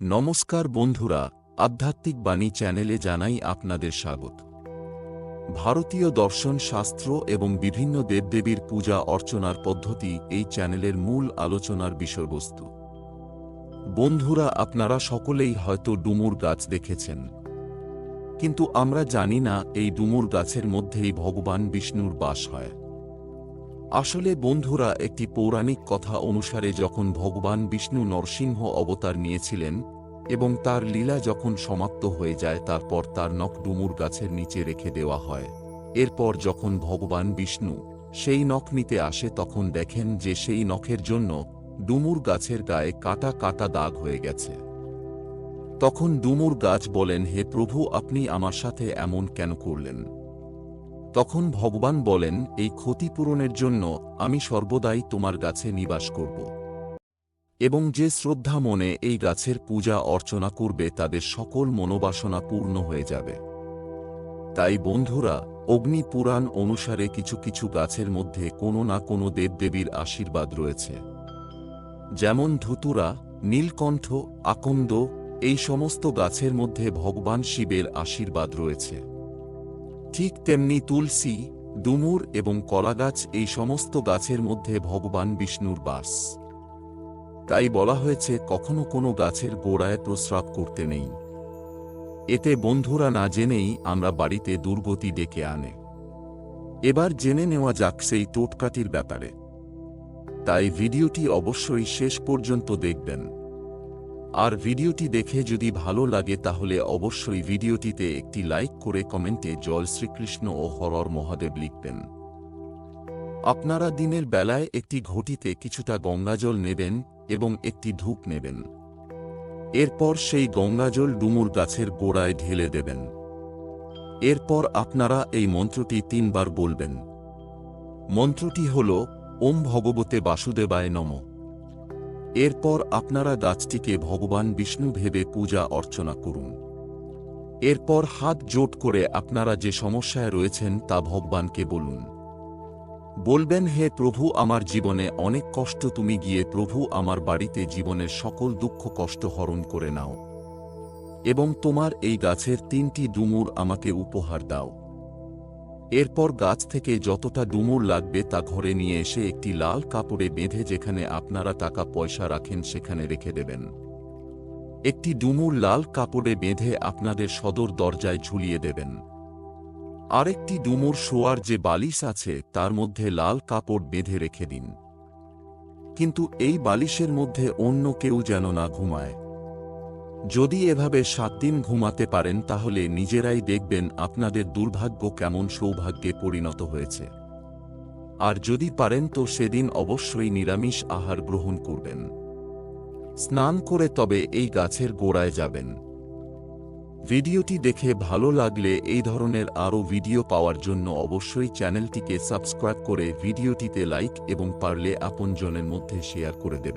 নমস্কার বন্ধুরা, আধ্যাত্মিক বাণী চ্যানেলে জানাই আপনাদের স্বাগত। ভারতীয় দর্শন শাস্ত্র এবং বিভিন্ন দেবদেবীর পূজা অর্চনার পদ্ধতি এই চ্যানেলের মূল আলোচনার বিষয়বস্তু। বন্ধুরা, আপনারা সকলেই হয়তো ডুমুর গাছ দেখেছেন। কিন্তু আমরা জানি না, এই ডুমুর গাছের মধ্যেই ভগবান বিষ্ণুর বাস হয়। আসলে বন্ধুরা, একটি পৌরাণিক কথা অনুসারে যখন ভগবান বিষ্ণু নরসিংহ অবতার নিয়েছিলেন এবং তার লীলা যখন সমাপ্ত হয়ে যায়, তারপর তার নখ ডুমুর গাছের নিচে রেখে দেওয়া হয়। এরপর যখন ভগবান বিষ্ণু সেই নখ নিতে আসে, তখন দেখেন যে সেই নখের জন্য ডুমুর গাছের গায়ে কাটা কাটা দাগ হয়ে গেছে। তখন ডুমুর গাছ বলেন, হে প্রভু, আপনি আমার সাথে এমন কেন করলেন? তখন ভগবান বলেন, এই ক্ষতিপূরণের জন্য আমি সর্বদাই তোমার গাছে নিবাস করব। এবং যে শ্রদ্ধা মনে এই গাছের পূজা অর্চনা করবে, তাদের সকল মনোবাসনা পূর্ণ হয়ে যাবে। তাই বন্ধুরা, অগ্নি পুরাণ অনুসারে কিছু কিছু গাছের মধ্যে কোনো না কোনো দেবদেবীর আশীর্বাদ রয়েছে। যেমন ধুতুরা, নীলকণ্ঠ, আকন্দ, এই সমস্ত গাছের মধ্যে ভগবান শিবের আশীর্বাদ রয়েছে। ঠিক তেমনি তুলসী, ডুমুর এবং কলাগাছ এই সমস্ত গাছের মধ্যে ভগবান বিষ্ণুর বাস। তাই বলা হয়েছে, কখনো কোনো গাছের গোড়ায় প্রস্রাব করতে নেই। এতে বন্ধুরা না জেনেই আমরা বাড়িতে দুর্গতি ডেকে আনে। এবার জেনে নেওয়া যাক সেই টোটকাটির ব্যাপারে। তাই ভিডিওটি অবশ্যই শেষ পর্যন্ত দেখবেন। আর ভিডিওটি দেখে যদি ভালো লাগে তাহলে অবশ্যই ভিডিওটিতে একটি লাইক করে কমেন্টে জয় শ্রীকৃষ্ণ ও হরর মহাদেব লিখবেন। আপনারা দিনের বেলায় একটি ঘটিতে কিছুটা গঙ্গাজল নেবেন এবং একটি ধূপ নেবেন। এরপর সেই গঙ্গাজল ডুমুর গাছের গোড়ায় ঢেলে দেবেন। এরপর আপনারা এই মন্ত্রটি তিনবার বলবেন। মন্ত্রটি হল, ওম ভগবতে বাসুদেবায় নমঃ। এরপর আপনারা গাছটিকে ভগবান বিষ্ণু ভেবে পূজা অর্চনা করুন। এরপর হাত জোট করে আপনারা যে সমস্যায় রয়েছেন তা ভগবানকে বলুন। বলবেন, হে প্রভু, আমার জীবনে অনেক কষ্ট, তুমি গিয়ে প্রভু, আমার বাড়িতে জীবনের সকল দুঃখ, কষ্ট হরণ করে নাও এবং তোমার এই গাছের তিনটি ডুমুর আমাকে উপহার দাও। এরপর গাছ থেকে যতটা ডুমুর লাগবে তা ঘরে নিয়ে এসে একটি লাল কাপড়ে বেঁধে যেখানে আপনারা টাকা পয়সা রাখেন সেখানে রেখে দেবেন। একটি ডুমুর লাল কাপড়ে বেঁধে আপনাদের সদর দরজায় ঝুলিয়ে দেবেন। আরেকটি ডুমুর শোয়ার যে বালিশ আছে, তার মধ্যে লাল কাপড় বেঁধে রেখে দিন। কিন্তু এই বালিশের মধ্যে অন্য কেউ যেন না ঘুমায়। যদি এভাবে সাত দিন ঘুমাতে পারেন তাহলে নিজেরাই দেখবেন আপনাদের দুর্ভাগ্য কেমন সৌভাগ্যে পরিণত হয়েছে। আর যদি পারেন তো সেদিন অবশ্যই নিরামিষ আহার গ্রহণ করবেন। স্নান করে তবে এই গাছের গোড়ায় যাবেন। ভিডিওটি দেখে ভালো লাগলে এই ধরনের আরও ভিডিও পাওয়ার জন্য অবশ্যই চ্যানেলটিকে সাবস্ক্রাইব করে ভিডিওটিতে লাইক এবং পারলে আপনজনের মধ্যে শেয়ার করে দেবেন।